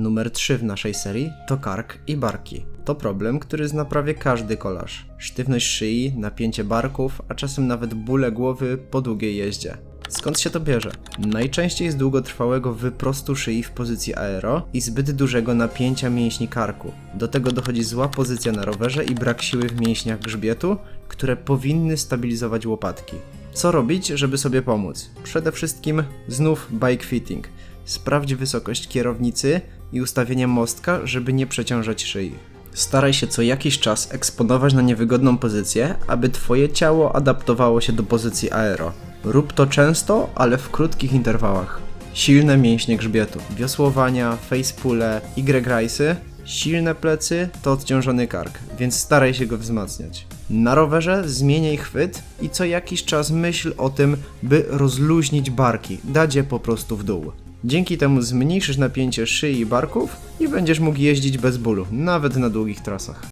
Numer 3 w naszej serii to kark i barki. To problem, który zna prawie każdy kolarz. Sztywność szyi, napięcie barków, a czasem nawet bóle głowy po długiej jeździe. Skąd się to bierze? Najczęściej z długotrwałego wyprostu szyi w pozycji aero i zbyt dużego napięcia mięśni karku. Do tego dochodzi zła pozycja na rowerze i brak siły w mięśniach grzbietu, które powinny stabilizować łopatki. Co robić, żeby sobie pomóc? Przede wszystkim znów bike fitting. Sprawdź wysokość kierownicy i ustawienie mostka, żeby nie przeciążać szyi. Staraj się co jakiś czas eksponować na niewygodną pozycję, aby Twoje ciało adaptowało się do pozycji aero. Rób to często, ale w krótkich interwałach. Silne mięśnie grzbietu, wiosłowania, facepule, Y-rice'y, silne plecy to odciążony kark, więc staraj się go wzmacniać. Na rowerze zmieniaj chwyt i co jakiś czas myśl o tym, by rozluźnić barki, dać je po prostu w dół. Dzięki temu zmniejszysz napięcie szyi i barków i będziesz mógł jeździć bez bólu, nawet na długich trasach.